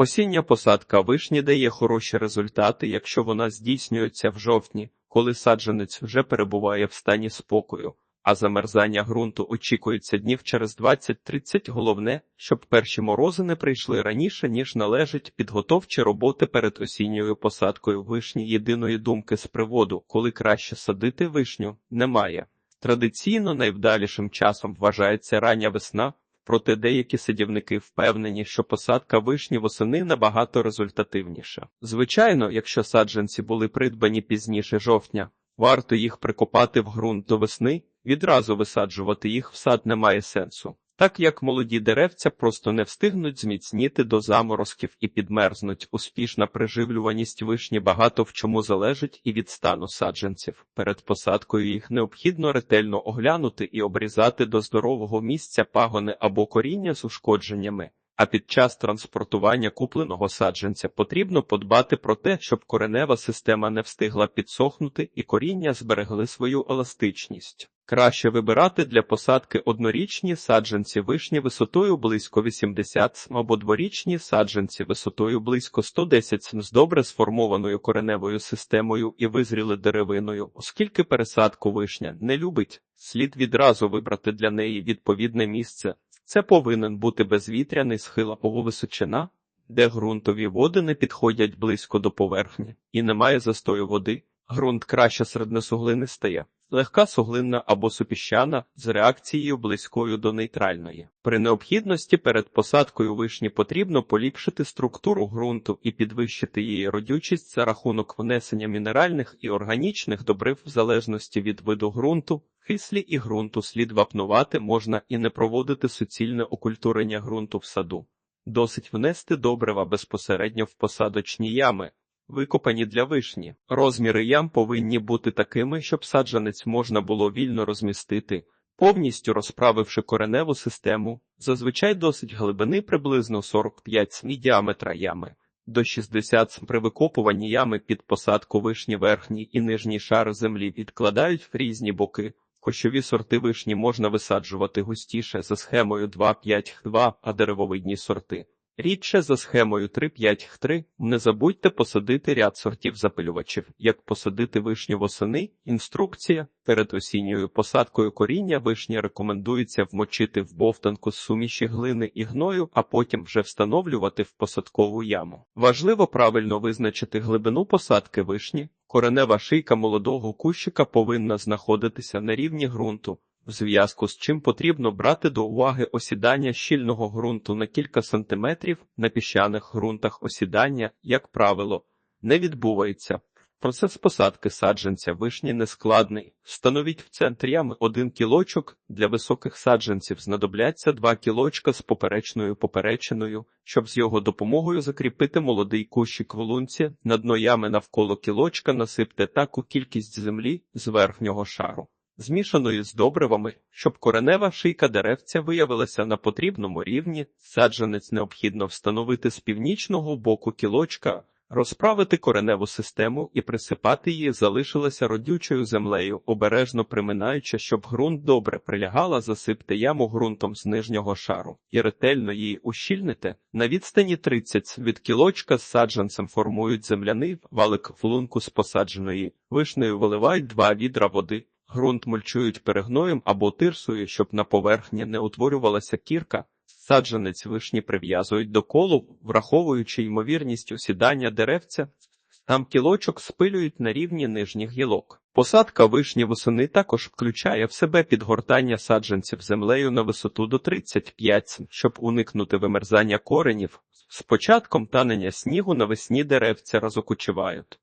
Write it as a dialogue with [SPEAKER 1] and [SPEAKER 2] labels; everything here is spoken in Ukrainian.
[SPEAKER 1] Осіння посадка вишні дає хороші результати, якщо вона здійснюється в жовтні, коли саджанець вже перебуває в стані спокою, а замерзання ґрунту очікується днів через 20-30. Головне, щоб перші морози не прийшли раніше, ніж належить підготовчі роботи перед осінньою посадкою вишні. Єдиної думки з приводу, коли краще садити вишню, немає. Традиційно найвдалішим часом вважається рання весна, проте деякі садівники впевнені, що посадка вишні восени набагато результативніша. Звичайно, якщо саджанці були придбані пізніше жовтня, варто їх прикопати в ґрунт до весни, відразу висаджувати їх в сад немає сенсу. Так як молоді деревця просто не встигнуть зміцніти до заморозків і підмерзнуть, успішна приживлюваність вишні багато в чому залежить і від стану саджанців. Перед посадкою їх необхідно ретельно оглянути і обрізати до здорового місця пагони або коріння з ушкодженнями. А під час транспортування купленого саджанця потрібно подбати про те, щоб коренева система не встигла підсохнути і коріння зберегли свою еластичність. Краще вибирати для посадки однорічні саджанці вишні висотою близько 80 см або дворічні саджанці висотою близько 110 см з добре сформованою кореневою системою і визріли деревиною, оскільки пересадку вишня не любить, слід відразу вибрати для неї відповідне місце. Це повинен бути безвітряний схил або височина, де ґрунтові води не підходять близько до поверхні і немає застою води. Ґрунт краще середньосуглини стає. Легка суглинна або супіщана з реакцією близькою до нейтральної. При необхідності перед посадкою вишні потрібно поліпшити структуру ґрунту і підвищити її родючість за рахунок внесення мінеральних і органічних добрив в залежності від виду ґрунту. Кислі і ґрунту слід вапнувати можна і не проводити суцільне окультурення ґрунту в саду. Досить внести добрива безпосередньо в посадочні ями, викопані для вишні. Розміри ям повинні бути такими, щоб саджанець можна було вільно розмістити, повністю розправивши кореневу систему, зазвичай досить глибини приблизно 45 см діаметра ями. До 60 см при викопуванні ями під посадку вишні верхній і нижній шар землі відкладають в різні боки. Кощові сорти вишні можна висаджувати густіше за схемою 2-5-2, а деревовидні сорти. Рідше за схемою 3-5-3 не забудьте посадити ряд сортів запилювачів. Як посадити вишню восени? Інструкція. Перед осінньою посадкою коріння вишні рекомендується вмочити в бовтанку з суміші глини і гною, а потім вже встановлювати в посадкову яму. Важливо правильно визначити глибину посадки вишні. Коренева шийка молодого кущика повинна знаходитися на рівні ґрунту в зв'язку з чим потрібно брати до уваги осідання щільного ґрунту на кілька сантиметрів на піщаних ґрунтах осідання, як правило, не відбувається. Процес посадки саджанця вишні нескладний. Встановіть в центрі ями один кілочок, для високих саджанців знадобляться два кілочка з поперечною поперечиною, щоб з його допомогою закріпити молодий кущик в лунці, на дно ями навколо кілочка насипте таку кількість землі з верхнього шару змішаної з добривами, щоб коренева шийка деревця виявилася на потрібному рівні, саджанець необхідно встановити з північного боку кілочка, розправити кореневу систему і присипати її залишилася родючою землею, обережно приминаючи, щоб ґрунт добре прилягала, засипте яму ґрунтом з нижнього шару і ретельно її ущільните. На відстані 30 від кілочка з саджанцем формують земляний валик в лунку з посадженої вишнею виливають два відра води. Грунт мульчують перегноєм або тирсою, щоб на поверхні не утворювалася кірка. Саджанець вишні прив'язують до колу, враховуючи ймовірність осідання деревця. Там кілочок спилюють на рівні нижніх гілок. Посадка вишні восени також включає в себе підгортання саджанців землею на висоту до 35 см, щоб уникнути вимерзання коренів. З початком танення снігу навесні деревця розокучувають.